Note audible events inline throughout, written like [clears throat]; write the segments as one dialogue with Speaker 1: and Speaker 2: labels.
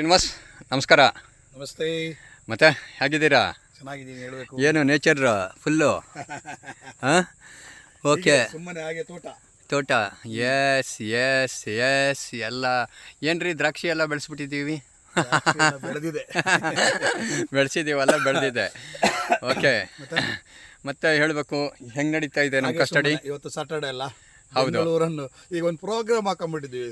Speaker 1: ಶ್ರೀನಿವಾಸ್ ನಮಸ್ಕಾರ.
Speaker 2: ನಮಸ್ತೆ.
Speaker 1: ಮತ್ತೆ ಹೇಗಿದ್ದೀರಾ?
Speaker 2: ಚೆನ್ನಾಗಿದ್ದೀನಿ ಹೇಳಬೇಕು.
Speaker 1: ಏನು ನೇಚರ್ ಫುಲ್ಲು? [laughs] ಹಾಂ? ಓಕೆ.
Speaker 2: ಸುಮ್ಮನೆ ಹಾಗೆ ತೋಟ.
Speaker 1: ತೋಟ. ಎಸ್ ಎಸ್ ಎಸ್ ಎಲ್ಲ ಏನ್ರಿ ದ್ರಾಕ್ಷಿ ಎಲ್ಲ ಬೆಳೆಸ್ಬಿಟ್ಟಿದ್ದೀವಿ?
Speaker 2: ಬೆಳೆದಿದೆ. [laughs]
Speaker 1: ಬೆಳೆಸಿದ್ದೀವಲ್ಲ ಬೆಳೆದಿದೆ. ಓಕೆ [laughs] ಮತ್ತೆ? ಹೇಳಬೇಕು ಹೆಂಗೆ ನಡೀತಾ ಇದೆ ನಮ್ಮ ಕಸ್ಟಡಿ?
Speaker 2: ಇವತ್ತು ಸಾಟರ್ಡೆ ಅಲ್ಲ. ಬೆಂಗಳೂರನ್ನು ಈಗ ಒಂದು ಪ್ರೋಗ್ರಾಮ್ ಹಾಕೊಂಡ್ಬಿಟ್ಟಿದ್ವಿ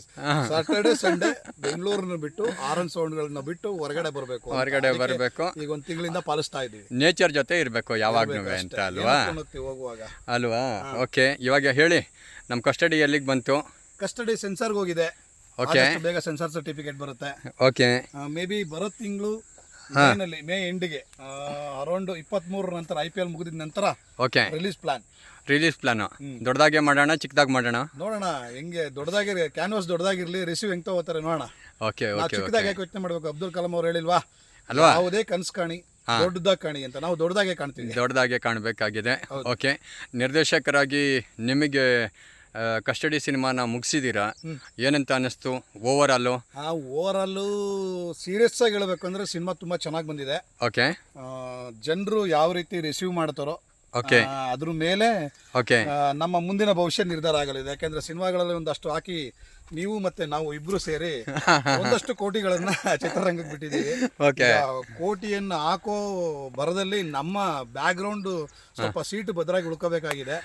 Speaker 2: ಸಾಟರ್ಡೆ ಸಂಡೇ ಬೆಂಗಳೂರನ್ನು ಬಿಟ್ಟು ಆರನ್ ಸೌಂಡ್ಗಳನ್ನ ಬಿಟ್ಟು ಹೊರಗಡೆ ಬರಬೇಕು
Speaker 1: ಹೊರಗಡೆ ಬರಬೇಕು.
Speaker 2: ಈಗ ಒಂದು ತಿಂಗಳಿಂದ ಪಾಲಿಸ್ತಾ ಇದ್ದೀವಿ.
Speaker 1: ನೇಚರ್ ಜೊತೆ ಇರಬೇಕು ಯಾವಾಗ್ಲೂ ಅಂತ ಅಲ್ವಾ?
Speaker 2: ಹೋಗುವಾಗ?
Speaker 1: ಅಲ್ವಾ? ಓಕೆ ಇವಾಗ ಹೇಳಿ ನಮ್ಮ ಕಸ್ಟಡಿ ಎಲ್ಲಿಗೆ ಬಂತು?
Speaker 2: ಕಸ್ಟಡಿ ಸೆನ್ಸರ್ಗೆ ಹೋಗಿದೆ. ಓಕೆ ಬೇಗ ಸೆನ್ಸರ್ ಸರ್ಟಿಫಿಕೇಟ್ ಬರುತ್ತೆ.
Speaker 1: ಓಕೆ
Speaker 2: ಮೇ ಬಿ ಬರೋ ತಿಂಗಳು ಮೇನಲ್ಲಿ ಮೇ ಎಂಡಿಗೆ ಅರೌಂಡ್ ಇಪ್ಪತ್ತ್ಮೂರರ ನಂತರ ಐ ಪಿ ಎಲ್ ಮುಗಿದ ನಂತರ
Speaker 1: okay.
Speaker 2: Release plan
Speaker 1: release plan ದೊಡ್ಡದಾಗೆ ಮಾಡೋಣ ಚಿಕ್ಕದಾಗಿ ಮಾಡೋಣ?
Speaker 2: ನೋಡೋಣ ಹೆಂಗೆ ದೊಡ್ಡದಾಗಿ ಕ್ಯಾನ್ವಾಸ್ ದೊಡ್ಡದಾಗಿರ್ಲಿ ರಿಸೀವ್ ಹೆಂಗ್ ತಗೋತಾರೆ ನೋಡೋಣ.
Speaker 1: ಓಕೆ ಓಕೆ
Speaker 2: ಚಿಕ್ಕದಾಗಿ ಯಾಕೆ ಯೋಚನೆ ಮಾಡ್ಬೇಕು? ಅಬ್ದುಲ್ ಕಲಾಂ ಅವ್ರು ಹೇಳಿಲ್ವಾ?
Speaker 1: ಅಲ್ವಾ?
Speaker 2: ಯಾವುದೇ ಕನಸು ಕಾಣಿ ದೊಡ್ಡದಾಗಿ ಕಾಣಿ ಅಂತ. ನಾವು ದೊಡ್ಡದಾಗೆ ಕಾಣ್ತೀವಿ.
Speaker 1: ದೊಡ್ಡದಾಗೆ ಕಾಣಬೇಕಾಗಿದೆ. ಓಕೆ. ನಿರ್ದೇಶಕರಾಗಿ ನಿಮಗೆ ಕಸ್ಟಡಿ ಸಿನಿಮಾನ ಮುಗಿಸಿದ್ದೀರಾ ಏನಂತ ಅನ್ನಿಸ್ತು? ಓವರ್ ಆಲು
Speaker 2: ಆ ಓವರ್ ಆಲು ಸೀರಿಯಸ್ ಆಗಿ ಹೇಳಬೇಕು ಅಂದ್ರೆ ಸಿನಿಮಾ ತುಂಬಾ ಚೆನ್ನಾಗಿ ಬಂದಿದೆ.
Speaker 1: ಓಕೆ.
Speaker 2: ಜನರು ಯಾವ ರೀತಿ ರಿಸೀವ್ ಮಾಡ್ತಾರೋ
Speaker 1: ಓಕೆ.
Speaker 2: ಅದ್ರ ಮೇಲೆ
Speaker 1: ಓಕೆ.
Speaker 2: ನಮ್ಮ ಮುಂದಿನ ಭವಿಷ್ಯ ನಿರ್ಧಾರ ಆಗಲಿದೆ. ಯಾಕೆಂದ್ರೆ ಸಿನಿಮಾಗಳಲ್ಲಿ ಒಂದಷ್ಟು ಹಾಕಿ ನೀವು ಮತ್ತೆ ನಾವು ಇಬ್ರು ಸೇರಿ [laughs] ಒಂದಷ್ಟು ಕೋಟಿಗಳನ್ನ ಚಿತ್ರರಂಗಕ್ಕೆ ಬಿಟ್ಟಿದ್ದೀವಿ.
Speaker 1: ಓಕೆ
Speaker 2: ಕೋಟಿಯನ್ನು ಹಾಕೋ ಬರದಲ್ಲಿ ನಮ್ಮ ಬ್ಯಾಕ್ ಗ್ರೌಂಡ್ ಸ್ವಲ್ಪ ಸೀಟ್ ಭದ್ರಾಗಿ ಉಳ್ಕೋಬೇಕಾಗಿದೆ.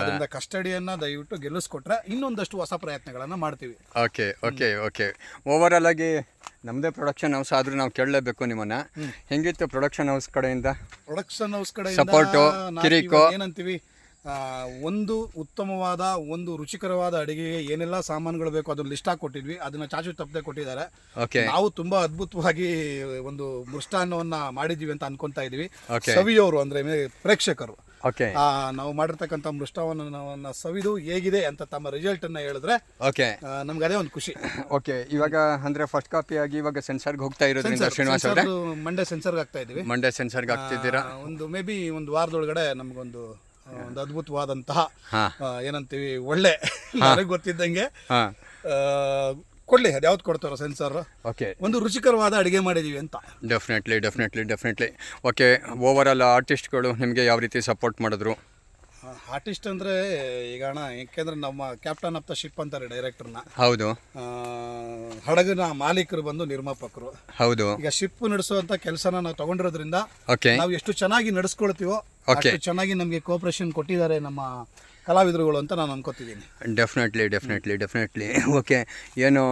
Speaker 2: ಅದರಿಂದ ಕಸ್ಟಡಿಯನ್ನ ದಯವಿಟ್ಟು ಗೆಲ್ಲಿಸ್ಕೊಟ್ರೆ ಇನ್ನೊಂದಷ್ಟು ಹೊಸ ಪ್ರಯತ್ನಗಳನ್ನ ಮಾಡ್ತೀವಿ.
Speaker 1: Okay okay okay over all ಆಗಿ ನಮ್ಮದೇ ಪ್ರೊಡಕ್ಷನ್ ಹೌಸ್ ಆದ್ರೂ ನಾವು ಕೇಳಲೇಬೇಕು ನಿಮ್ಮನ್ನ. ಹೆಂಗಿತ್ತು ಪ್ರೊಡಕ್ಷನ್ ಹೌಸ್ ಕಡೆಯಿಂದ?
Speaker 2: ಪ್ರೊಡಕ್ಷನ್ ಹೌಸ್ ಕಡೆ
Speaker 1: ಸಪೋರ್ಟ್ ಕಿರಿಕು.
Speaker 2: ಏನಂತೀವಿ? ಒಂದು ಉತ್ತಮವಾದ ಒಂದು ರುಚಿಕರವಾದ ಅಡಿಗೆಗೆ ಏನೆಲ್ಲ ಸಾಮಾನುಗಳು ಬೇಕು ಅದನ್ನ ಲಿಸ್ಟ್ ಹಾಕಿ ಕೊಟ್ಟಿದ್ವಿ. ಅದನ್ನ ಚಾಚು ತಪ್ಪದೆ ಕೊಟ್ಟಿದ್ದಾರೆ.
Speaker 1: ಓಕೆ
Speaker 2: ನಾವು ತುಂಬಾ ಅದ್ಭುತವಾಗಿ ಒಂದು ಮೃಷ್ಟಾನ್ನವನ್ನ ಮಾಡಿದ್ವಿ ಅಂತ ಅನ್ಕೊಂತಾ ಇದ್ವಿ
Speaker 1: Okay.
Speaker 2: ಸವಿಯೋರು ಅಂದ್ರೆ ಮೇ- ಪ್ರೇಕ್ಷಕರು.
Speaker 1: ಓಕೆ
Speaker 2: ಆ, ನಾವು ಮಾಡಿರ್ತಕ್ಕಂಥ ಮೃಷ್ಟಾವನ್ನ ಸವಿದು ಹೇಗಿದೆ ಅಂತ ತಮ್ಮ ರಿಸಲ್ಟ್ ಅನ್ನ ಹೇಳಿದ್ರೆ
Speaker 1: ಓಕೆ
Speaker 2: ಆ, ನಮ್ಗೆ ಅದೇ ಒಂದು ಖುಷಿ.
Speaker 1: ಓಕೆ ಇವಾಗ ಅಂದ್ರೆ ಫಸ್ಟ್ ಕಾಪಿ ಆಗಿ ಇವಾಗ ಸೆನ್ಸರ್ಗೆ ಹೋಗ್ತಾ ಇರೋದ್ರಿಂದ ಶ್ರೀನಿವಾಸ್ ಅವರೇ?
Speaker 2: ಸೆನ್ಸರ್ದು ಮಂಡ್ಯ ಸೆನ್ಸರ್ಗೆ ಆಗ್ತಾ ಇದೀವಿ
Speaker 1: ಮಂಡ್ಯ ಸೆನ್ಸರ್ಗೆ ಆಗ್ತಿದ್ದೀರಾ
Speaker 2: ಆ, ಒಂದು ಮೇ ಬಿ ಒಂದು ವಾರದೊಳಗಡೆ ನಮ್ಗೊಂದು ಒಂದು ಅದ್ಭುತವಾದಂತಹ ಏನಂತೀವಿ ಒಳ್ಳೆ ನನಗೆ ಗೊತ್ತಿದ್ದಂಗೆ. ಕೊಡ್ಲಿ ಅದು ಯಾವ್ದು ಕೊಡ್ತಾರೋ ಸೆನ್ಸರ್
Speaker 1: ಓಕೆ.
Speaker 2: ಒಂದು ರುಚಿಕರವಾದ ಅಡುಗೆ ಮಾಡಿದೀವಿ ಅಂತ.
Speaker 1: Definitely definitely definitely okay overall ಆರ್ಟಿಸ್ಟ್ಗಳು ನಿಮಗೆ ಯಾವ ರೀತಿ ಸಪೋರ್ಟ್ ಮಾಡಿದ್ರು?
Speaker 2: ಆರ್ಟಿಸ್ಟ್ ಅಂದರೆ ಈಗ ಅಣ್ಣ ಯಾಕೆಂದ್ರೆ ನಮ್ಮ ಕ್ಯಾಪ್ಟನ್ ಆಫ್ ದ ಶಿಪ್ ಅಂತಾರೆ ಡೈರೆಕ್ಟರ್ನ
Speaker 1: ಹೌದು.
Speaker 2: ಹಡಗಿನ ಮಾಲೀಕರು ಬಂದು ನಿರ್ಮಾಪಕರು.
Speaker 1: ಹೌದು.
Speaker 2: ಈಗ ಶಿಪ್ ನಡೆಸುವಂತ ಕೆಲಸನ ನಾವು ತಗೊಂಡಿರೋದ್ರಿಂದ
Speaker 1: ಓಕೆ.
Speaker 2: ನಾವು ಎಷ್ಟು ಚೆನ್ನಾಗಿ ನಡೆಸ್ಕೊಳ್ತೀವೋ ಅಷ್ಟು ಚೆನ್ನಾಗಿ ನಮಗೆ ಕೋಪರೇಷನ್ ಕೊಟ್ಟಿದ್ದಾರೆ ನಮ್ಮ ಕಲಾವಿದರುಗಳು ಅಂತ ನಾನು ಅನ್ಕೋತಿದ್ದೀನಿ.
Speaker 1: ಡೆಫಿನೆಟ್ಲಿ ಡೆಫಿನೆಟ್ಲಿ ಡೆಫಿನೆಟ್ಲಿ ಓಕೆ ಏನು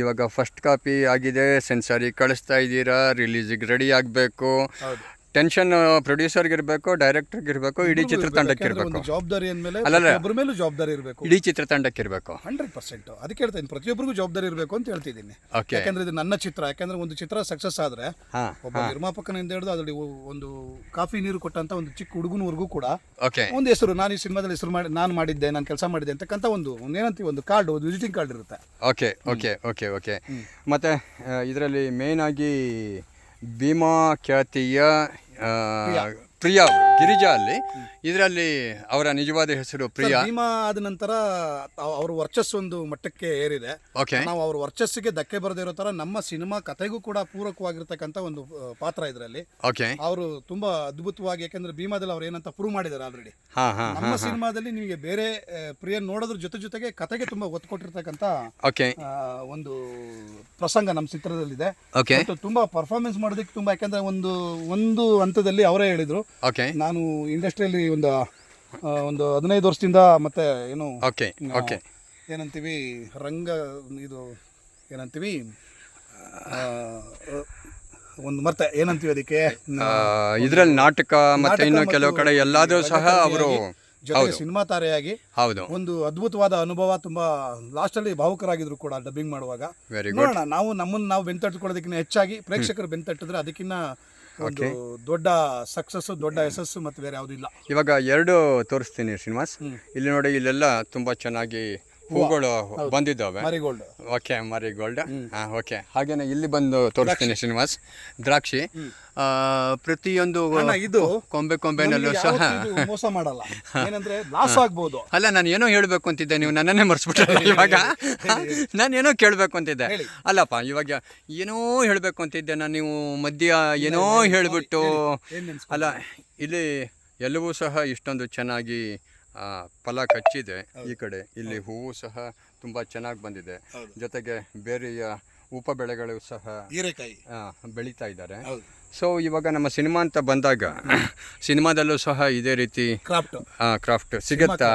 Speaker 1: ಇವಾಗ ಫಸ್ಟ್ ಕಾಪಿ ಆಗಿದೆ ಸೆನ್ಸಾರಿ ಕಳಿಸ್ತಾ ಇದ್ದೀರಾ ರಿಲೀಸಿಗೆ ರೆಡಿ ಆಗಬೇಕು. ಟೆನ್ಷನ್ ಪ್ರೊಡ್ಯೂಸರ್ಗೆ ಇರಬೇಕು ಡೈರೆಕ್ಟರ್ಗೆ ಇರಬೇಕು ಇಡೀ ಚಿತ್ರತಂಡಕ್ಕೆ ಇರಬೇಕು.
Speaker 2: ಒಂದು ಜವಾಬ್ದಾರಿ ಅಂದಮೇಲೆ. ಒಬ್ಬರ ಮೇಲೂ ಜವಾಬ್ದಾರಿ ಇರಬೇಕು.
Speaker 1: ಇಡೀ ಚಿತ್ರತಂಡಕ್ಕೆ ಇರಬೇಕು.
Speaker 2: Hundred percent. ಅದಕ್ಕೆ ಹೇಳ್ತೀನಿ ಪ್ರತಿಯೊಬ್ಬರಿಗೂ ಜವಾಬ್ದಾರಿ ಇರಬೇಕು ಅಂತ ಹೇಳ್ತಿದ್ದೀನಿ. ಯಾಕಂದ್ರೆ ಇದು ನನ್ನ ಚಿತ್ರ ಯಾಕಂದ್ರೆ ಒಂದು ಚಿತ್ರ ಸಕ್ಸಸ್ ಆದ್ರೆ ಒಬ್ಬ ನಿರ್ಮಾಪಕನಿಂದ ಹಿಡಿದು ಅದರಲ್ಲಿ ಒಂದು ಕಾಫಿ ನೀರು ಕೊಟ್ಟಂತ ಒಂದು ಚಿಕ್ಕ ಹುಡುಗನವರೆಗೂ ಕೂಡ ಒಂದು ಹೆಸರು ನಾನು ಈ ಸಿನಿಮಾದಲ್ಲಿ ಹೆಸರು ಮಾಡಿ ನಾನು ಮಾಡಿದ್ದೆ ನಾನು ಕೆಲಸ ಮಾಡಿದ್ದೆ ಅಂತಕ್ಕಂಥ ಒಂದು ಏನಂತೀವಿ ಒಂದು ಕಾರ್ಡ್ ಒಂದು ವಿಸಿಟಿಂಗ್ ಕಾರ್ಡ್ ಇರುತ್ತೆ.
Speaker 1: ಓಕೆ ಓಕೆ ಓಕೆ ಓಕೆ ಮತ್ತೆ ಇದರಲ್ಲಿ ಮೇನ್ ಆಗಿ ಭೀಮಾ ಖ್ಯಾತಿಯ ಪ್ರಿಯಾ ಅವರು ಗಿರಿಜಾ ಅಲ್ಲಿ ಇದರಲ್ಲಿ ಅವರ ನಿಜವಾದ ಹೆಸರು ಪ್ರಿಯಾ.
Speaker 2: ಭೀಮಾ ಆದ ನಂತರ ಅವ್- ಅವ್ರ ವರ್ಚಸ್ಸು ಒಂದು ಮಟ್ಟಕ್ಕೆ ಏರಿದೆ.
Speaker 1: ಓಕೆ.
Speaker 2: ನಾವು ಅವ್ರ ವರ್ಚಸ್ಸಿಗೆ ಧಕ್ಕೆ ಬರದೇ ಇರೋ ತರ ನಮ್ಮ ಸಿನಿಮಾ ಕಥೆಗೂ ಕೂಡ ಪೂರಕವಾಗಿರ್ತಕ್ಕಂಥ ಒಂದು ಆ, ಪಾತ್ರ ಇದರಲ್ಲಿ.
Speaker 1: ಓಕೆ.
Speaker 2: ಅವರು ತುಂಬಾ ಅದ್ಭುತವಾಗಿ ಯಾಕಂದ್ರೆ ಭೀಮಾದಲ್ಲಿ ಅವ್ರು ಏನಂತ ಪ್ರೂವ್ ಮಾಡಿದ್ದಾರೆ ಆಲ್ರೆಡಿ
Speaker 1: ಹಾಂ ಹಾಂ
Speaker 2: ನಮ್ಮ ಸಿನಿಮಾದಲ್ಲಿ ನಿಮಗೆ ಬೇರೆ ಪ್ರಿಯ ಪ್ರಿಯನ್ ನೋಡೋದ್ರ ಜೊತೆ ಜೊತೆಗೆ ಕತೆಗೆ ತುಂಬಾ ಒತ್ತು ಕೊಟ್ಟಿರ್ತಕ್ಕಂಥ
Speaker 1: ಓಕೆ.
Speaker 2: ಆ, ಒಂದು ಪ್ರಸಂಗ ನಮ್ಮ ಚಿತ್ರದಲ್ಲಿದೆ.
Speaker 1: ಓಕೆ.
Speaker 2: ಮತ್ತು ತುಂಬಾ ಪರ್ಫಾರ್ಮೆನ್ಸ್ ಮಾಡೋದಕ್ಕೆ ತುಂಬಾ ಯಾಕಂದ್ರೆ ಒಂದು ಒಂದು ಹಂತದಲ್ಲಿ ಅವರೇ ಹೇಳಿದ್ರು.
Speaker 1: ಓಕೆ.
Speaker 2: ನಾನು ಇಂಡಸ್ಟ್ರಿಯಲ್ಲಿ ಒಂದು ಒಂದು ಹದಿನೈದು ವರ್ಷದಿಂದ ಮತ್ತೆ ಏನು
Speaker 1: ಓಕೆ ಓಕೆ
Speaker 2: ಏನಂತೀವಿ ರಂಗ ಇದು ಏನಂತೀವಿ ಒಂದು ಮತ್ತೆ ಏನಂತೀವಿ ಅದಕ್ಕೆ?
Speaker 1: ಇದರಲ್ಲಿ ನಾಟಕ ಮತ್ತೆ ಇನ್ನು ಕೆಲವು ಕಡೆ ಎಲ್ಲಾದರೂ ಸಹ ಅವರು
Speaker 2: ಜೊತೆಗೆ ಸಿನಿಮಾ ತಾರೆಯಾಗಿ
Speaker 1: ಹೌದು.
Speaker 2: ಒಂದು ಅದ್ಭುತವಾದ ಅನುಭವ ತುಂಬಾ ಲಾಸ್ಟ್ ಅಲ್ಲಿ ಭಾವುಕರಾಗಿದ್ರು ಕೂಡ ಡಬ್ಬಿಂಗ್ ಮಾಡುವಾಗ. ನೋಡೋಣ ನಾವು ನಮ್ಮನ್ನ ನಾವು ಬೆಂತಟ್ಕೊಳ್ಳೋದಕ್ಕಿಂತ ಹೆಚ್ಚಾಗಿ ಪ್ರೇಕ್ಷಕರು ಬೆಂತಟ್ಟಿದ್ರೆ ಅದಕ್ಕಿಂತ ಒಂದು ದೊಡ್ಡ ಸಕ್ಸಸ್ ದೊಡ್ಡ ಯಶಸ್ಸು ಮತ್ತು ಬೇರೆ ಯಾವುದೂ ಇಲ್ಲ.
Speaker 1: ಇವಾಗ ಎರಡು ತೋರಿಸ್ತೀನಿ ಶ್ರೀನಿವಾಸ್. ಇಲ್ಲಿ ನೋಡಿ ಇಲ್ಲೆಲ್ಲ ತುಂಬ ಚೆನ್ನಾಗಿ ಹೂಗಳು ಬಂದಿದ್ದಾವೆ.
Speaker 2: ಮರಿಗೋಲ್ಡ್.
Speaker 1: ಓಕೆ ಮರಿ ಗೋಲ್ಡ್ ಹಾಂ ಓಕೆ. ಹಾಗೇನೆ ಇಲ್ಲಿ ಬಂದು ತೋರಿಸ್ತೀನಿ ಶ್ರೀನಿವಾಸ್. ದ್ರಾಕ್ಷಿ. ಆ, ಪ್ರತಿಯೊಂದು
Speaker 2: ಇದು
Speaker 1: ಕೊಂಬೆ ಕೊಂಬೆನಲ್ಲೂ ಸಹ
Speaker 2: ಮೋಸ ಮಾಡಲ್ಲ. [laughs] ಏನಂದ್ರೆ ಲಾಸ್ ಆಗ್ಬೋದು. [laughs]
Speaker 1: ಅಲ್ಲ ನಾನು ಏನೋ ಹೇಳಬೇಕು ಅಂತಿದ್ದೆ ನೀವು ನನ್ನನ್ನೇ ಮರ್ಸ್ಬಿಟ್ರಲ್ಲ ಇವಾಗ. [laughs] ನಾನು ಏನೋ ಕೇಳಬೇಕು ಅಂತಿದ್ದೆ. ಅಲ್ಲಪ್ಪ ಇವಾಗ ಏನೋ ಹೇಳಬೇಕು ಅಂತಿದ್ದೆ ನಾನು ನೀವು ಮಧ್ಯ ಏನೋ ಹೇಳಿಬಿಟ್ಟು ಅಲ್ಲ ಇಲ್ಲಿ ಎಲ್ಲವೂ ಸಹ ಇಷ್ಟೊಂದು ಚೆನ್ನಾಗಿ ಫಲ ಕಚ್ಚಿದೆ ಈ ಕಡೆ. ಇಲ್ಲಿ ಹೂವು ಸಹ ತುಂಬ ಚೆನ್ನಾಗಿ ಬಂದಿದೆ. ಜೊತೆಗೆ ಬೇರೆಯ ಉಪ ಬೆಳೆಗಳು ಸಹ
Speaker 2: ಹೀರೆಕಾಯಿ.
Speaker 1: ಬೆಳೀತಾ ಇದ್ದಾರೆ. ಸೊ ಇವಾಗ ನಮ್ಮ ಸಿನಿಮಾ ಅಂತ ಬಂದಾಗ ಸಿನಿಮಾದಲ್ಲೂ ಸಹ ಇದೇ ರೀತಿ
Speaker 2: ಕ್ರಾಫ್ಟ್
Speaker 1: ಕ್ರಾಫ್ಟ್ ಸಿಗುತ್ತಾ.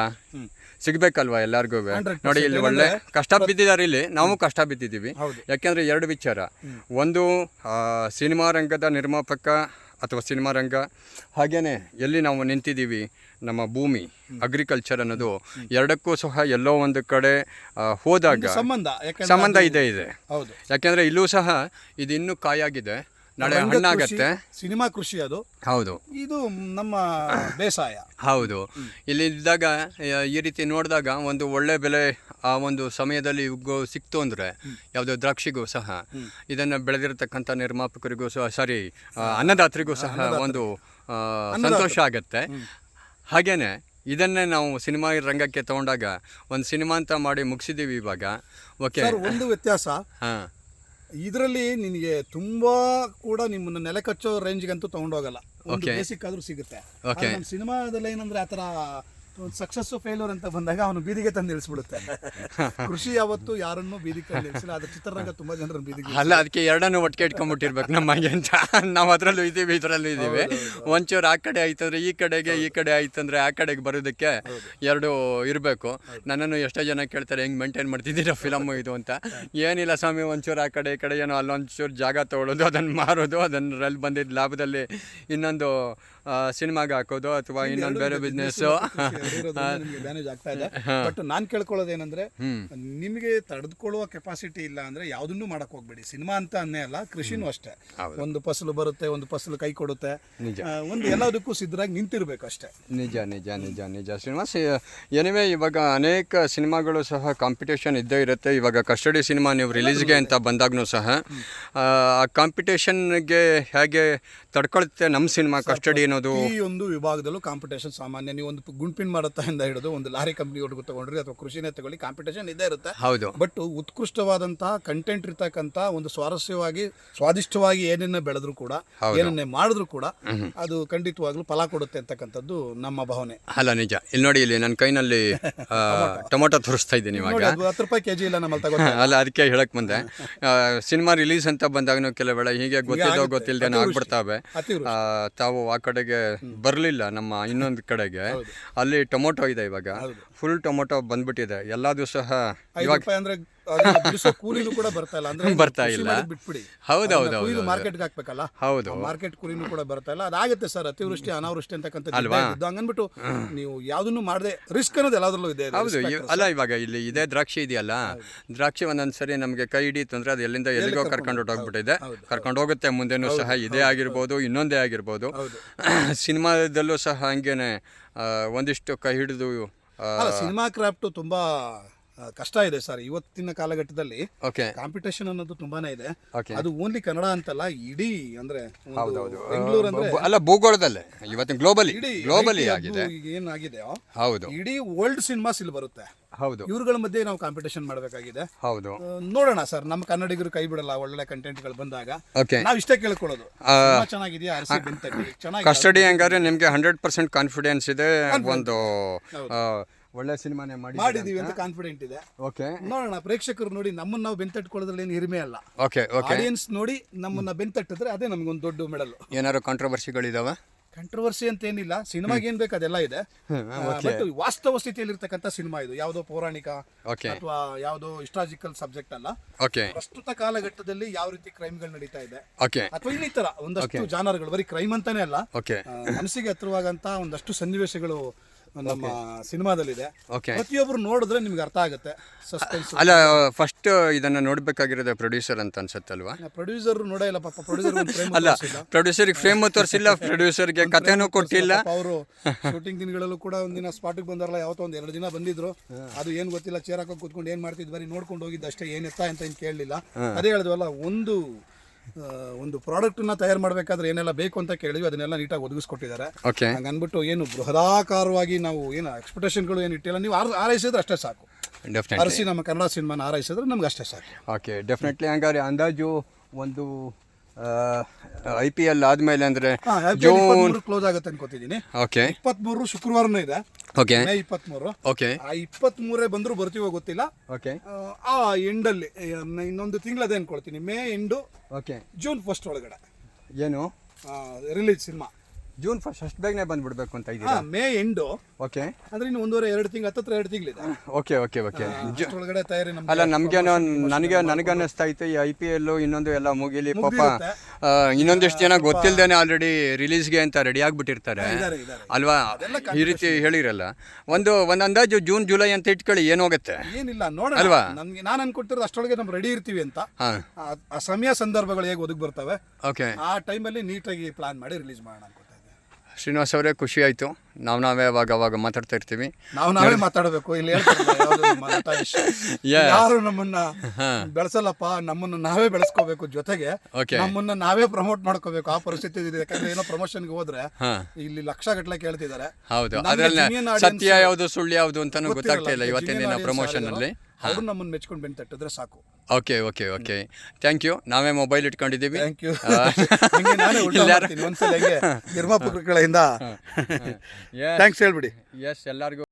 Speaker 1: ಸಿಗ್ಬೇಕಲ್ವಾ ಎಲ್ಲಾರ್ಗೂ? ನೋಡಿ ಇಲ್ಲಿ ಒಳ್ಳೆ ಕಷ್ಟ ಬಿದ್ದಿದ್ದಾರೆ ಇಲ್ಲಿ. ನಾವು ಕಷ್ಟ ಬಿದ್ದಿದ್ದೀವಿ. ಯಾಕೆಂದ್ರೆ ಎರಡು ವಿಚಾರ. ಒಂದು ಆ, ಸಿನಿಮಾ ರಂಗದ ನಿರ್ಮಾಪಕ ಅಥವಾ ಸಿನಿಮಾ ರಂಗ ಹಾಗೇನೆ ಎಲ್ಲಿ ನಾವು ನಿಂತಿದ್ದೀವಿ ನಮ್ಮ ಭೂಮಿ ಅಗ್ರಿಕಲ್ಚರ್ ಅನ್ನೋದು ಎರಡಕ್ಕೂ ಸಹ ಎಲ್ಲೋ ಒಂದು ಕಡೆ ಹೋದಾಗ
Speaker 2: ಸಂಬಂಧ
Speaker 1: ಸಂಬಂಧ ಇದೆ ಇದೆ.
Speaker 2: ಹೌದು.
Speaker 1: ಯಾಕೆಂದ್ರೆ ಇಲ್ಲೂ ಸಹ ಇದು ಇನ್ನೂ ಕಾಯಾಗಿದೆ. ನಾಳೆ ಹಣ್ಣಾಗತ್ತೆ.
Speaker 2: ಸಿನಿಮಾ ಕೃಷಿ ಅದು.
Speaker 1: ಹೌದು.
Speaker 2: ಇದು ನಮ್ಮ ಬೇಸಾಯ.
Speaker 1: ಹೌದು. ಇಲ್ಲಿ ಇದ್ದಾಗ ಈ ರೀತಿ ನೋಡಿದಾಗ ಒಂದು ಒಳ್ಳೆ ಬೆಲೆ ಆ ಒಂದು ಸಮಯದಲ್ಲಿ ಇವ್ಗೂ ಸಿಕ್ತು ಅಂದ್ರೆ ಯಾವುದೋ ದ್ರಾಕ್ಷಿಗೂ ಸಹ ಇದನ್ನ ಬೆಳೆದಿರತಕ್ಕಂಥ ನಿರ್ಮಾಪಕರಿಗೂ ಸಹ ಸಾರಿ ಅನ್ನದಾತರಿಗೂ ಸಹ ಒಂದು ಆ, ಸಂತೋಷ ಆಗತ್ತೆ. ಹಾಗೇನೆ ಇದನ್ನೇ ನಾವು ಸಿನಿಮಾ ರಂಗಕ್ಕೆ ತಗೊಂಡಾಗ ಒಂದು ಸಿನಿಮಾ ಅಂತ ಮಾಡಿ ಮುಗಿಸಿದ್ದೀವಿ ಇವಾಗ. ಓಕೆ.
Speaker 2: ಒಂದು ವ್ಯತ್ಯಾಸ.
Speaker 1: ಹಾಂ.
Speaker 2: ಇದರಲ್ಲಿ ನಿನಗೆ ತುಂಬಾ ಕೂಡ ನಿಮ್ಮನ್ನು ನೆಲೆ ಕಚ್ಚೋ ರೇಂಜ್ಗಂತೂ ತಗೊಂಡೋಗಲ್ಲ. ಒಂದು. ಬೇಸಿಕ್ ಆದ್ರೂ ಸಿಗುತ್ತೆ. ಸಿನಿಮಾದಲ್ಲಿ ಏನಂದ್ರೆ ಆತರ ಒಂದು ಸಕ್ಸಸ್ ಫೇಲ್ಯೂರ್ ಅಂತ ಬಂದಾಗ ಅವನು ಬೀದಿಗೆ ತಂದು ನಿಲ್ಲಿಸ್ಬಿಡುತ್ತೆ. ಕೃಷಿ ಯಾವತ್ತು ಯಾರನ್ನು ಬೀದಿಗೆ ನಿಲ್ಲಿಸಿಲ್ಲ. ಆದ್ರೆ ಚಿತ್ರರಂಗ ತುಂಬಾ ಜನರನ್ನು ಬೀದಿಗೆ
Speaker 1: ಅಲ್ಲ ಅದಕ್ಕೆ ಎರಡನ್ನೂ ಒಟ್ಟಿಗೆ ಇಟ್ಕೊಂಡ್ಬಿಟ್ಟಿರ್ಬೇಕು ನಮಗೆ ಅಂತ. ನಾವು ಅದರಲ್ಲೂ ಇದ್ದೀವಿ ಇದರಲ್ಲೂ ಇದ್ದೀವಿ. ಒಂಚೂರು ಆ ಕಡೆ ಆಯ್ತಂದ್ರೆ ಈ ಕಡೆಗೆ ಈ ಕಡೆ ಆಯ್ತಂದ್ರೆ ಆ ಕಡೆಗೆ ಬರೋದಕ್ಕೆ ಎರಡು ಇರಬೇಕು. ನನ್ನನ್ನು ಎಷ್ಟೋ ಜನ ಕೇಳ್ತಾರೆ ಹೆಂಗೆ ಮೇಂಟೈನ್ ಮಾಡ್ತಿದ್ದೀರಾ ಫಿಲಮ್ಮು ಇದು? ಅಂತ. ಏನಿಲ್ಲ ಸ್ವಾಮಿ ಒಂಚೂರು ಆ ಕಡೆ ಈ ಕಡೆ ಏನೋ ಅಲ್ಲೊಂಚೂರು ಜಾಗ ತಗೊಳ್ಳೋದು ಅದನ್ನು ಮಾರೋದು ಅದನ್ನ ಬಂದಿದ್ದ ಲಾಭದಲ್ಲಿ ಇನ್ನೊಂದು ಸಿನಿಮಾಗೆ ಹಾಕೋದು ಅಥವಾ ಇನ್ನೊಂದು ಬೇರೆ ಬಿಸ್ನೆಸ್ [laughs]
Speaker 2: ಡ್ಯಾಮೇಜ್ ಆಗ್ತಾ ಇದೆ. ಬಟ್ ನಾನ್ ಕೇಳ್ಕೊಳ್ಳೋದೇನಂದ್ರೆ
Speaker 1: ಏನಂದ್ರೆ
Speaker 2: ನಿಮಗೆ ತಡೆದುಕೊಳ್ಳುವ ಕೆಪಾಸಿಟಿ ಇಲ್ಲ ಅಂದ್ರೆ ಯಾವ್ದನ್ನು ಮಾಡಕ್ ಹೋಗ್ಬೇಡಿ. ಸಿನಿಮಾ ಅಂತ ಅನ್ನೇ ಅಲ್ಲ ಕೃಷಿನೂ ಅಷ್ಟೇ. ಒಂದು ಫಸಲು ಬರುತ್ತೆ ಒಂದು ಫಸಲು ಕೈ ಕೊಡುತ್ತೆ. ಒಂದು ಎಲ್ಲದಕ್ಕೂ ಸಿದ್ಧರಾಗಿ ನಿಂತಿರ್ಬೇಕು ಅಷ್ಟೇ.
Speaker 1: ನಿಜ ನಿಜ ನಿಜ ನಿಜ ಸಿನಿಮಾ. ಏನಿವೆ ಇವಾಗ ಅನೇಕ ಸಿನಿಮಾಗಳು ಸಹ ಕಾಂಪಿಟೇಷನ್ ಇದ್ದೇ ಇರುತ್ತೆ. ಇವಾಗ ಕಸ್ಟಡಿ ಸಿನಿಮಾ ನೀವು ರಿಲೀಸ್ಗೆ ಅಂತ ಬಂದಾಗ್ನೂ ಸಹ ಆ ಕಾಂಪಿಟೇಷನ್ಗೆ ಹೇಗೆ ತಡ್ಕೊಳುತ್ತೆ ನಮ್ಮ ಸಿನಿಮಾ ಕಸ್ಟಡಿ ಅನ್ನೋದು.
Speaker 2: ಈ ಒಂದು ವಿಭಾಗದಲ್ಲೂ ಕಾಂಪಿಟೇಷನ್ ಸಾಮಾನ್ಯ. ನೀವು ಒಂದು ಗುಂಪಿನ ಮಾರಾಟದಿಂದ ಹಿಡಿದು ಒಂದು ಲಾರಿ ಕಂಪ್ನಿವರೆಗೂ ತಗೊಂಡ್ರಿ ಅಥವಾ ಕೃಷಿನೇ ತಗೊಳ್ಳಿ ಕಾಂಪಿಟೇಷನ್ ಇದ್ದೇ ಇರುತ್ತೆ.
Speaker 1: ಹೌದು.
Speaker 2: ಬಟ್ ಉತ್ಕೃಷ್ಟವಾದಂತಹ ಕಂಟೆಂಟ್ ಇರ್ತಕ್ಕಂಥ ಒಂದು ಸ್ವಾರಸ್ಯವಾಗಿ ಸ್ವಾದಿಷ್ಟವಾಗಿ ಏನನ್ನ ಬೆಳೆದ್ರು ಕೂಡ ಏನನ್ನೇ ಮಾಡಿದ್ರು ಕೂಡ ಅದು ಖಂಡಿತವಾಗ್ಲೂ ಫಲ ಕೊಡುತ್ತೆ ಅಂತಕ್ಕಂಥದ್ದು ನಮ್ಮ ಭಾವನೆ.
Speaker 1: ಅಲ್ಲ ನಿಜ. ಇಲ್ಲಿ ನೋಡಿ ಇಲ್ಲಿ ನನ್ನ ಕೈನಲ್ಲಿ ಟೊಮೊಟೊ. ತೋರಿಸ್ತಾ ಇದ್ದೀನಿ ಇವಾಗ.
Speaker 2: ಹತ್ತು ರೂಪಾಯಿ ಕೆಜಿ ಇಲ್ಲ ನಮ್ಮಲ್ಲಿ ತಗೋ [laughs]
Speaker 1: ಅಲ್ಲ ಅದಕ್ಕೆ ಹೇಳಕ್ ಬಂದೆ. ಸಿನಿಮಾ ರಿಲೀಸ್ ಅಂತ ಬಂದಾಗ ಕೆಲವೇಳೆ ವೇಳೆ ಹೀಗೆ ಗೊತ್ತಿದ್ದೋ
Speaker 2: ಆಗುತ್ತೆ.
Speaker 1: ಗೊತ್ತಿಲ್ಲದೆ. ಆಗ್ಬಿಡ್ತಾವೆ ತಾವು ಆ ಕಡೆಗೆ ಬರಲಿಲ್ಲ ನಮ್ಮ ಇನ್ನೊಂದು ಕಡೆಗೆ. ಅಲ್ಲಿ ಟೊಮೊಟೊ ಇದೆ ಇವಾಗ. ಫುಲ್ ಟೊಮೊಟೊ ಬಂದ್ಬಿಟ್ಟಿದೆ. ಎಲ್ಲದೂ ಸಹ
Speaker 2: ಐದು ಕೂಲಿನೂ ಕೂಡ ಬರ್ತಾ ಇಲ್ಲ. ಅಂದ್ರೆ
Speaker 1: ಬರ್ತಾ
Speaker 2: ಕೃಷಿ
Speaker 1: ಇಲ್ಲ.
Speaker 2: ಮಾಡೋದ್ ಬಿಟ್ಬಿಡಿ.
Speaker 1: ಹೌದು, ಹೌದು, ಹೌದು,
Speaker 2: ಮಾರ್ಕೆಟ್ಗೆ ಹಾಕ್ಬೇಕಲ್ಲ?
Speaker 1: ಹೌದು.
Speaker 2: ಮಾರ್ಕೆಟ್ ಕುರಿನೂ ಕೂಡ ಬರ್ತಾ ಇಲ್ಲ. ಅದಾಗುತ್ತೆ ಸರ್ ಅತಿವೃಷ್ಟಿ ಅನಾವೃಷ್ಟಿ ಅಂತಕ್ಕಂಥದ್ದು
Speaker 1: ಅಲ್ವಾ?
Speaker 2: ಹಂಗನ್ಬಿಟ್ಟು ನೀವು ಯಾವ್ದನ್ನು ಮಾಡದೆ ರಿಸ್ಕ್ ಅನ್ನೋದು ಎಲ್ಲದರಲ್ಲೂ ಇದೆ
Speaker 1: ಹೌದು ಇವ್- ಅಲ್ಲ ಇವಾಗ ಇಲ್ಲಿ ಇದೆ ದ್ರಾಕ್ಷಿ ಇದೆಯಲ್ಲ ದ್ರಾಕ್ಷಿ ಒಂದೊಂದ್ಸರಿ ನಮಗೆ ಕೈ ಹಿಡಿತು ಅಂದ್ರೆ ಅದು ಎಲ್ಲಿಂದ ಎಲ್ಲಿಗೋ ಕರ್ಕೊಂಡು ಹೊಟ್ಟೋಗ್ಬಿಟ್ಟಿದೆ ಕರ್ಕೊಂಡು ಹೋಗುತ್ತೆ ಮುಂದೆನೂ ಸಹ ಇದೇ ಆಗಿರ್ಬೋದು ಇನ್ನೊಂದೇ ಆಗಿರ್ಬೋದು. [clears throat] ಸಿನಿಮಾದಲ್ಲೂ ಸಹ ಹಂಗೇನೆ ಆ, ಒಂದಿಷ್ಟು ಕೈ ಹಿಡಿದು
Speaker 2: ಅಲ್ಲ ಸಿನಿಮಾ ಕ್ರಾಫ್ಟ್ ತುಂಬಾ ಆ, ಕಷ್ಟ ಇದೆ ಸರ್. ಇವತ್ತಿನ ಕಾಲಘಟ್ಟದಲ್ಲಿ
Speaker 1: ಓಕೆ
Speaker 2: ಕಾಂಪಿಟೇಷನ್ ಅನ್ನೋದು ತುಂಬಾನೇ ಇದೆ. ಅದು ಓನ್ಲಿ ಕನ್ನಡ ಅಂತಲ್ಲ ಇಡೀ ಅಂದ್ರೆ ಒಂದು ಬೆಂಗಳೂರು ಅಂದ್ರೆ
Speaker 1: ಅಲ್ಲ ಭೂಗೋಳದಲ್ಲೇ. ಇವತ್ತಿನ ಗ್ಲೋಬಲಿ
Speaker 2: ಇಡೀ
Speaker 1: ಗ್ಲೋಬಲಿ ಆಗಿದೆ.
Speaker 2: ಏನಾಗಿದೆ ಏನಾಗಿದೆಯೋ
Speaker 1: ಹೌದು.
Speaker 2: ಇಡೀ ವರ್ಲ್ಡ್ ಸಿನಿಮಾಸ್ ಇಲ್ಲಿ ಬರುತ್ತೆ.
Speaker 1: ಹೌದು.
Speaker 2: ಇವ್ರಗಳ ಮಧ್ಯೆ ನಾವು ಕಾಂಪಿಟೇಷನ್ ಮಾಡಬೇಕಾಗಿದೆ.
Speaker 1: ಹೌದು.
Speaker 2: ನೋಡೋಣ ಸರ್ ನಮ್ಮ ಕನ್ನಡಿಗರು ಕೈ ಬಿಡಲ್ಲ ಒಳ್ಳೆ ಕಂಟೆಂಟ್ಗಳು ಬಂದಾಗ.
Speaker 1: ಓಕೆ
Speaker 2: ನಾವ್ ಇಷ್ಟೇ ಕೇಳ್ಕೊಳ್ಳೋದು. ಚೆನ್ನಾಗಿದೆಯಾ ಅರಸಿ ಬೆಂತಟ್ಟಿ ಚೆನ್ನಾಗಿ
Speaker 1: ಕಸ್ಟಡಿ ಹಂಗಾದ್ರೆ ನಿಮ್ಗೆ ಹಂಡ್ರೆಡ್ ಪರ್ಸೆಂಟ್ ಕಾನ್ಫಿಡೆನ್ಸ್ ಇದೆ. ಒಂದು ಒಳ್ಳೆ ಸಿನಿಮಾನೇ ಮಾಡಿ
Speaker 2: ಮಾಡಿದೀವಿ ಅಂತ ಕಾನ್ಫಿಡೆಂಟ್ ಇದೆ.
Speaker 1: ಓಕೆ.
Speaker 2: ನೋಡೋಣ ಪ್ರೇಕ್ಷಕರು ನೋಡಿ ನಮ್ಮನ್ನ ನಾವು ಬೆಂತಟ್ಕೊಳ್ಳೋದ್ರಲ್ಲಿ ಏನು ಹಿರಿಮೆ ಅಲ್ಲ.
Speaker 1: Okay okay.
Speaker 2: ಆಡಿಯನ್ಸ್ ನೋಡಿ ನಮ್ಮನ್ನ ಬೆಂತಟ್ಟಿದ್ರೆ ಅದೇ ನಮ್ಗೊಂದು ದೊಡ್ಡ ಮೆಡಲ್.
Speaker 1: ಏನಾದ್ರು ಕಾಂಟ್ರವರ್ಸಿಗಳಿದಾವ
Speaker 2: ಕಂಟ್ರವರ್ಸಿ ಅಂತ ಏನಿಲ್ಲ ಸಿನಿಮಾಗೆ ಏನ್ ಬೇಕು ಅದೆಲ್ಲ ಇದೆ. ಬಟ್ ವಾಸ್ತವ ಸ್ಥಿತಿಯಲ್ಲಿ ಇರ್ತಕ್ಕಂಥ ಸಿನಿಮಾ ಇದು. ಯಾವುದೋ ಪೌರಾಣಿಕ ಅಥವಾ ಯಾವುದೋ ಹಿಸ್ಟಾಜಿಕಲ್ ಸಬ್ಜೆಕ್ಟ್ ಅಲ್ಲ. ಪ್ರಸ್ತುತ ಕಾಲಘಟ್ಟದಲ್ಲಿ ಯಾವ ರೀತಿ ಕ್ರೈಮ್ಗಳು ನಡೀತಾ ಇದೆ.
Speaker 1: ಓಕೆ.
Speaker 2: ಅಥವಾ ಇನ್ನಿತರ ಒಂದಷ್ಟು ಜಾನರ್ಗಳು ಬರೀ ಕ್ರೈಮ್ ಅಂತಾನೆ ಅಲ್ಲ. ಮನಸ್ಸಿಗೆ ಹತ್ರವಾಗಂತ ಒಂದಷ್ಟು ಸನ್ನಿವೇಶಗಳು ನಮ್ಮ ಸಿನಿಮಾದಲ್ಲಿದೆ.
Speaker 1: ಓಕೆ
Speaker 2: ಪ್ರತಿಯೊಬ್ರು ನೋಡಿದ್ರೆ ನಿಮ್ಗೆ ಅರ್ಥ ಆಗುತ್ತೆ ಸಸ್ಪೆನ್ಸ್
Speaker 1: ಅಲ್ಲ ಫಸ್ಟ್ ಇದನ್ನ ನೋಡ್ಬೇಕಾಗಿರೋದು ಪ್ರೊಡ್ಯೂಸರ್ ಅಂತ ಅನ್ಸುತ್ತಲ್ವಾ?
Speaker 2: ಪ್ರೊಡ್ಯೂಸರ್ ನೋಡೇ ಇಲ್ಲ [laughs] ಪಾಪ ಪ್ರೊಡ್ಯೂಸರ್
Speaker 1: ಅಲ್ಲ ಪ್ರೊಡ್ಯೂಸರ್ಗೆ ಫ್ರೇಮ್ ತೋರಿಸಿಲ್ಲ ಪ್ರೊಡ್ಯೂಸರ್ಗೆ ಕಥೆನೂ ಕೊಟ್ಟಿಲ್ಲ.
Speaker 2: ಅವರು ಶೂಟಿಂಗ್ ದಿನಗಳಲ್ಲೂ ಕೂಡ ಒಂದಿನ ಸ್ಪಾಟಿಗೆ ಬಂದಾರಲ್ಲ ಯಾವತ್ತೋ ಒಂದ್ ಎರಡು ದಿನ ಬಂದಿದ್ರು. ಅದು ಏನು ಗೊತ್ತಿಲ್ಲ ಚೇರ್ ಹಾಕೊಂಡು ಕೂತ್ಕೊಂಡು ಏನ್ ಮಾಡ್ತಿದ್ವಿ ಬರೀ ನೋಡ್ಕೊಂಡು ಹೋಗಿದ್ದು ಅಷ್ಟೇ ಏನ್ ಎತ್ತ ಅಂತ ಏನು ಕೇಳಲಿಲ್ಲ. ಅದೇ ಹೇಳಿದ್ವಲ್ಲ ಒಂದು ಒಂದು ಪ್ರಾಡಕ್ಟ್ನ ತಯಾರು ಮಾಡಬೇಕಾದ್ರೆ ಏನೆಲ್ಲ ಬೇಕು ಅಂತ ಕೇಳಿದ್ವಿ ಅದನ್ನೆಲ್ಲ ನೀಟಾಗಿ ಒದಗಿಸ್ಕೊಟ್ಟಿದ್ದಾರೆ.
Speaker 1: ಓಕೆ.
Speaker 2: ಹಂಗೆ ಅಂದ್ಬಿಟ್ಟು ಏನು ಬೃಹದಾಕಾರವಾಗಿ ನಾವು ಏನು ಎಕ್ಸ್ಪೆಕ್ಟೇಷನ್ಗಳು ಏನು ಇಟ್ಟಿಲ್ಲ ನೀವು ಆರ್ ಆರೈಸಿದ್ರೆ ಅಷ್ಟೇ ಸಾಕು.
Speaker 1: ಡೆಫಿನೆಟ್ಲಿ
Speaker 2: ಅರಸಿ ನಮ್ಮ ಕನ್ನಡ ಸಿನಿಮಾನ ಆರೈಸಿದ್ರೆ ನಮ್ಗೆ ಅಷ್ಟೇ ಸಾಕು.
Speaker 1: ಓಕೆ ಡೆಫಿನೆಟ್ಲಿ ಹಂಗಾರೆ ಅಂದಾಜು ಒಂದು ಐ ಪಿ ಎಲ್ ಆದಮೇಲೆ ಅಂದ್ರೆ
Speaker 2: ಜೂನ್ ಕ್ಲೋಸ್ ಆಗುತ್ತೆ ಅನ್ಕೋತಿದ್ದೀನಿ.
Speaker 1: ಓಕೆ
Speaker 2: ಇಪ್ಪತ್ಮೂರು ಶುಕ್ರವಾರನೂ ಇದೆ.
Speaker 1: ಓಕೆ
Speaker 2: ಮೇ ಇಪ್ಪತ್ಮೂರು.
Speaker 1: ಓಕೆ
Speaker 2: ಆ ಇಪ್ಪತ್ಮೂರೇ ಬಂದರೂ ಬರ್ತೀವೋ ಗೊತ್ತಿಲ್ಲ.
Speaker 1: ಓಕೆ
Speaker 2: ಆ ಎಂಡಲ್ಲಿ ಇನ್ನೊಂದು ತಿಂಗಳದೇ ಅನ್ಕೊಳ್ತೀನಿ. May end
Speaker 1: okay
Speaker 2: June first ಒಳಗಡೆ.
Speaker 1: ಏನು?
Speaker 2: Release cinema.
Speaker 1: ಜೂನ್ ಫಸ್ಟ್ ಅಷ್ಟು ಬೇಗನೆ ಬಂದ್ಬಿಡ್ಬೇಕು ಅಂತ
Speaker 2: ಹಾ
Speaker 1: ಇದ್ದೀರಾ
Speaker 2: ಮೇ ಎಂಡು.
Speaker 1: ಓಕೆ
Speaker 2: ಅಂದ್ರೆ ಇನ್ನು ಒಂದೂವರೆ ಎರಡು ತಿಂಗಳು ಹತ್ತತ್ರ ಎರಡು ತಿಂಗಳಿದೆ.
Speaker 1: ಓಕೆ ಓಕೆ ಓಕೆ
Speaker 2: ಒಳಗಡೆ ತಯಾರಿ ನಮ್ಮ
Speaker 1: ಅಲ್ಲ ನಮ್ಗೇನೋ ನನಗೆ ನನಗೆ ಅನ್ನಿಸ್ತಾ ಇತ್ತು ಈ ಐ ಪಿ ಎಲ್ ಇನ್ನೊಂದು ಎಲ್ಲ ಮುಗಿಲಿ ಪಾಪ
Speaker 2: ಮುಗ್ದಿರುತ್ತೆ.
Speaker 1: ಆ, ಇನ್ನೊಂದಿಷ್ಟು ಜನ ಗೊತ್ತಿಲ್ದೇನೆ ಆಲ್ರೆಡಿ ರಿಲೀಸ್ಗೆ ಅಂತ ರೆಡಿ ಆಗಿಬಿಟ್ಟಿರ್ತಾರೆ.
Speaker 2: ಇದಾರೆ ಇದಾರೆ.
Speaker 1: ಅಲ್ವಾ? ಈ ರೀತಿ ಹೇಳಿರಲ್ಲ. ಒಂದು ಒಂದು ಅಂದಾಜು ಜೂನ್ ಜುಲೈ ಅಂತ ಇಟ್ಕೊಳ್ಳಿ ಏನಾಗುತ್ತೆ
Speaker 2: ಏನಿಲ್ಲ ನೋಡೋಣ.
Speaker 1: ಅಲ್ವಾ?
Speaker 2: ನಮ್ಗೆ ನಾನು ಅನ್ಕೊಟ್ಟಿರೋದು ಅಷ್ಟೊಳಗೆ ನಾವು ರೆಡಿ ಇರ್ತೀವಿ ಅಂತ.
Speaker 1: ಹಾಂ.
Speaker 2: ಆ- ಆ ಸಮಯ ಸಂದರ್ಭಗಳು ಹೇಗೆ ಒದಗಿ ಬರ್ತವೆ?
Speaker 1: ಓಕೆ
Speaker 2: ಆ ಟೈಮಲ್ಲಿ ನೀಟಾಗಿ ಪ್ಲಾನ್ ಮಾಡಿ ರಿಲೀಸ್ ಮಾಡೋಣ
Speaker 1: ಶ್ರೀನಿವಾಸ್ ಅವರೇ ಖುಷಿ ಆಯಿತು. ನಾವು ನಾವೇ ಅವಾಗ ಅವಾಗ ಮಾತಾಡ್ತಾ ಇರ್ತೀವಿ.
Speaker 2: ನಾವು ನಾವೇ ಮಾತಾಡಬೇಕು. ಇಲ್ಲಿ. ಯಾರು ನಮ್ಮನ್ನ ಬೆಳೆಸಲ್ಲಪ್ಪ ನಮ್ಮನ್ನ ನಾವೇ ಬೆಳೆಸ್ಕೋಬೇಕು ಜೊತೆಗೆ ನಮ್ಮನ್ನ ನಾವೇ ಪ್ರಮೋಟ್ ಮಾಡ್ಕೋಬೇಕು. ಆ ಪರಿಸ್ಥಿತಿ ಇದೆ. ಯಾಕಂದ್ರೆ ಏನೋ ಪ್ರಮೋಷನ್ಗೆ ಹೋದ್ರೆ ಇಲ್ಲಿ ಲಕ್ಷ ಗಟ್ಟಲೆ ಕೇಳ್ತಿದ್ದಾರೆ.
Speaker 1: ಹೌದು. ಅದರಲ್ಲಿ ಸತ್ಯ ಯಾವುದು ಸುಳ್ಳು ಯಾವುದು ಅಂತಾನು ಗೊತ್ತಾಗ್ತಾ ಇಲ್ಲ ಇವತ್ತಿನ ಪ್ರಮೋಷನ್ ಪ್ರಮೋಷನಲ್ಲಿ
Speaker 2: ಅವರು ನಮ್ಮನ್ನು ಮೆಚ್ಕೊಂಡು ಬೆನ್ ತಟ್ಟಿದ್ರೆ ಸಾಕು.
Speaker 1: Okay okay okay. Thank you ನಾವೇ ಮೊಬೈಲ್ ಇಟ್ಕೊಂಡಿದ್ದೀವಿ.
Speaker 2: ಥ್ಯಾಂಕ್ ಯು ನಾನೇ ಒಂದ್ಸಲ ಥ್ಯಾಂಕ್ಸ್ ಹೇಳ್ಬಿಡಿ.
Speaker 1: ಎಸ್ ಎಲ್ಲರಿಗೂ.